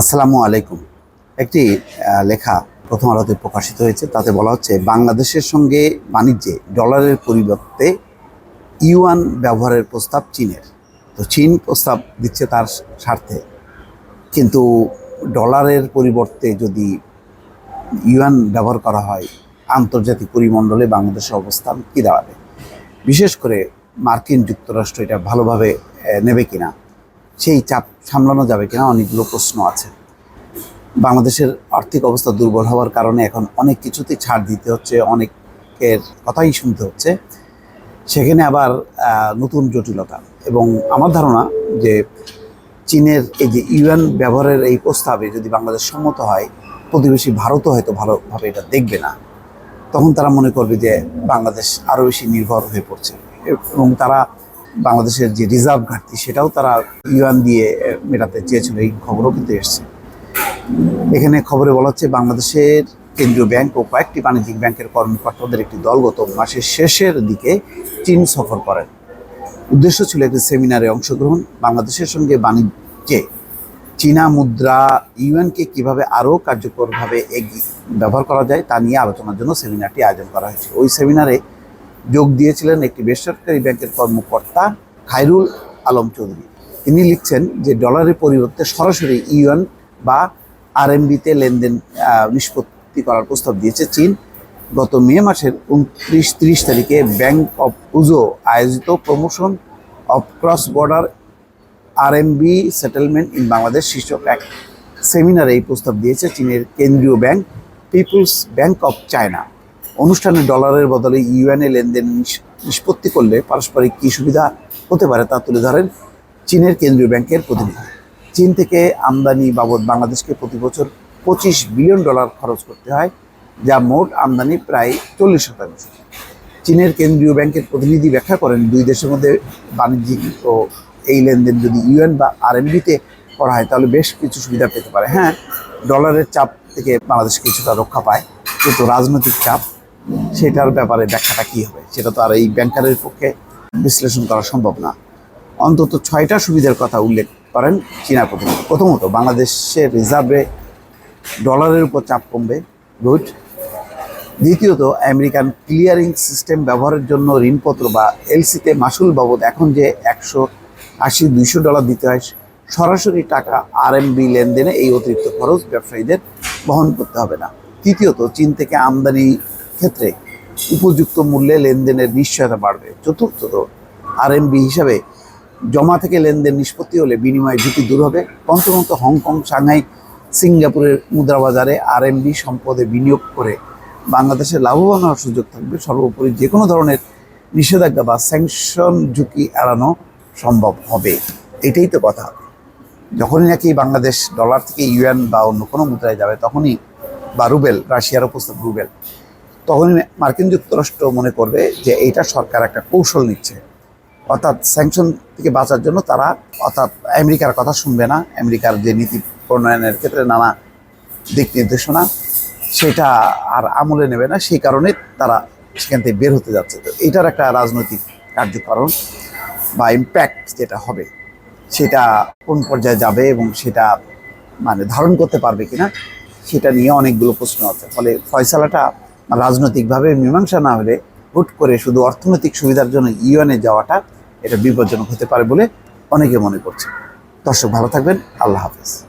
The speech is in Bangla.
আসসালামু আলাইকুম। একটি লেখা প্রথম আলোতে প্রকাশিত হয়েছে, তাতে বলা হচ্ছে, বাংলাদেশের সঙ্গে বাণিজ্যে ডলারের পরিবর্তে ইউয়ান ব্যবহারের প্রস্তাব চীনের। তো চীন প্রস্তাব দিচ্ছে তার স্বার্থে, কিন্তু ডলারের পরিবর্তে যদি ইউয়ান ব্যবহার করা হয়, আন্তর্জাতিক পরিমণ্ডলে বাংলাদেশের অবস্থান কী দাঁড়াবে? বিশেষ করে মার্কিন যুক্তরাষ্ট্র এটা ভালোভাবে নেবে কিনা? সেই চাপ সামলানো যাবে কিনা অনেকগুলো প্রশ্ন আছে। বাংলাদেশের আর্থিক অবস্থা দুর্বল হওয়ার কারণে এখন অনেক কিছুতেই ছাড় দিতে হচ্ছে, অনেকের কথাই শুনতে হচ্ছে। সেখানে আবার নতুন জটিলতা এবং আমার ধারণা যে চীনের এই যে ইউএন ব্যবহারের এই প্রস্তাবে যদি বাংলাদেশ সম্মত হয়, প্রতিবেশী ভারতও হয়তো ভালোভাবে এটা দেখবে না। তখন তারা মনে করবে যে বাংলাদেশ আরও বেশি নির্ভর হয়ে পড়ছে এবং তারা বাংলাদেশের যে রিজার্ভ ঘাটতি, সেটাও তারা ইউয়ান দিয়ে মেটাতে চেয়েছিল। এই খবরও কিন্তু এসছে। এখানে খবরে বলা হচ্ছে, বাংলাদেশের কেন্দ্রীয় ব্যাংক ও কয়েকটি বাণিজ্যিক ব্যাংকের কর্মকর্তাদের একটি দল গত মাসের শেষের দিকে চীন সফর করেন। উদ্দেশ্য ছিল একটি সেমিনারে অংশগ্রহণ। বাংলাদেশের সঙ্গে বাণিজ্যে চীনা মুদ্রা ইউএনকে কীভাবে আরও কার্যকরভাবে এগিয়ে, ব্যবহার করা যায় তা নিয়ে আলোচনার জন্য সেমিনারটি আয়োজন করা হয়েছে। ওই সেমিনারে যোগ দিয়েছিলেন একটি বেসরকারি ব্যাংকের কর্মকর্তা খায়রুল আলম চৌধুরী। তিনি লিখছেন যে ডলারের পরিবর্তে সরাসরি ইউএন বা আরএমবিতে লেনদেন নিষ্পত্তি করার প্রস্তাব দিয়েছে চীন। গত মে মাসের উনত্রিশ, তিরিশ তারিখে ব্যাংক অফ উজো আয়োজিত promotion of cross border RMB settlement in Bangladesh শীর্ষক এক সেমিনারে এই প্রস্তাব দিয়েছে চীনের কেন্দ্রীয় bank, people's bank of China. অনুষ্ঠানে ডলারের বদলে ইউএনএ লেনদেন নিষ্পত্তি করলে পারস্পরিক কী সুবিধা হতে পারে তা তুলে ধরেন চীনের কেন্দ্রীয় ব্যাংকের প্রতিনিধি। চীন থেকে আমদানি বাবদ বাংলাদেশকে প্রতি বছর পঁচিশ বিলিয়ন ডলার খরচ করতে হয়, যা মোট আমদানি প্রায় চল্লিশ শতাংশ। চীনের কেন্দ্রীয় ব্যাংকের প্রতিনিধি ব্যাখ্যা করেন, দুই দেশের মধ্যে বাণিজ্যিক ও এই লেনদেন যদি ইউএন বা আরএমবিতে করা হয়, তাহলে বেশ কিছু সুবিধা পেতে পারে। হ্যাঁ ডলারের চাপ থেকে বাংলাদেশ কিছুটা রক্ষা পায়, কিন্তু রাজনৈতিক চাপ সেটার ব্যাপারে ব্যাখ্যাটা কী হবে? সেটা তো আর এই ব্যাংকারের পক্ষে বিশ্লেষণ করা সম্ভব না। অন্তত ছয়টা সুবিধার কথা উল্লেখ করেন চীনা প্রতিনিধি প্রথমত, বাংলাদেশের রিজার্ভে ডলারের উপর চাপ কমবে গুড দ্বিতীয়ত, আমেরিকান ক্লিয়ারিং সিস্টেম ব্যবহারের জন্য ঋণপত্র বা এলসিতে মাসুল বাবদ এখন যে একশো আশি, দুইশো ডলার দিতে হয়, সরাসরি টাকা আর আরএমবি লেনদেনে এই অতিরিক্ত খরচ ব্যবসায়ীদের বহন করতে হবে না। তৃতীয়ত, চীন থেকে আমদানি ক্ষেত্রে উপযুক্ত মূল্যে লেনদেনের নিশ্চয়তা বাড়বে। চতুর্থত আরএমবি হিসাবে জমা থেকে লেনদেন নিষ্পত্তি হলে বিনিময় ঝুঁকি দূর হবে। পঞ্চমত, হংকং, সাংহাই, সিঙ্গাপুরের মুদ্রাবাজারে আরএমবি সম্পদে বিনিয়োগ করে বাংলাদেশে লাভবান হওয়ার সুযোগ থাকবে। সর্বোপরি যে কোনো ধরনের নিষেধাজ্ঞা বা স্যাংশন ঝুঁকি এড়ানো সম্ভব হবে। এটাই তো কথা। যখনই নাকি বাংলাদেশ ডলার থেকে ইউএন বা অন্য কোনো মুদ্রায় যাবে, তখনই বা রুবেল, রাশিয়ার উপস্থিত রুবেল। তখনই মার্কিন যুক্তরাষ্ট্র মনে করবে যে এইটা সরকার একটা কৌশল নিচ্ছে। অর্থাৎ স্যাংশন থেকে বাঁচার জন্য তারা অর্থাৎ আমেরিকার কথা শুনবে না। আমেরিকার যে নীতি প্রণয়নের ক্ষেত্রে নানা দিক নির্দেশনা সেটা আর আমলে নেবে না। সেই কারণে তারা সেখান থেকে বের হতে যাচ্ছে। তো এটার একটা রাজনৈতিক কার্যকরণ বা ইম্প্যাক্ট যেটা হবে, সেটা কোন পর্যায়ে যাবে এবং সেটা মানে ধারণ করতে পারবে কিনা, সেটা নিয়ে অনেকগুলো প্রশ্ন আছে। ফলে ফয়সালাটা রাজনৈতিকভাবে মীমাংসা না হলে হুট করে শুধু অর্থনৈতিক সুবিধার জন্য ইউএনে যাওয়াটা এটা বিপজ্জনক হতে পারে বলে অনেকে মনে করছে। দর্শক ভালো থাকবেন, আল্লাহ হাফেজ।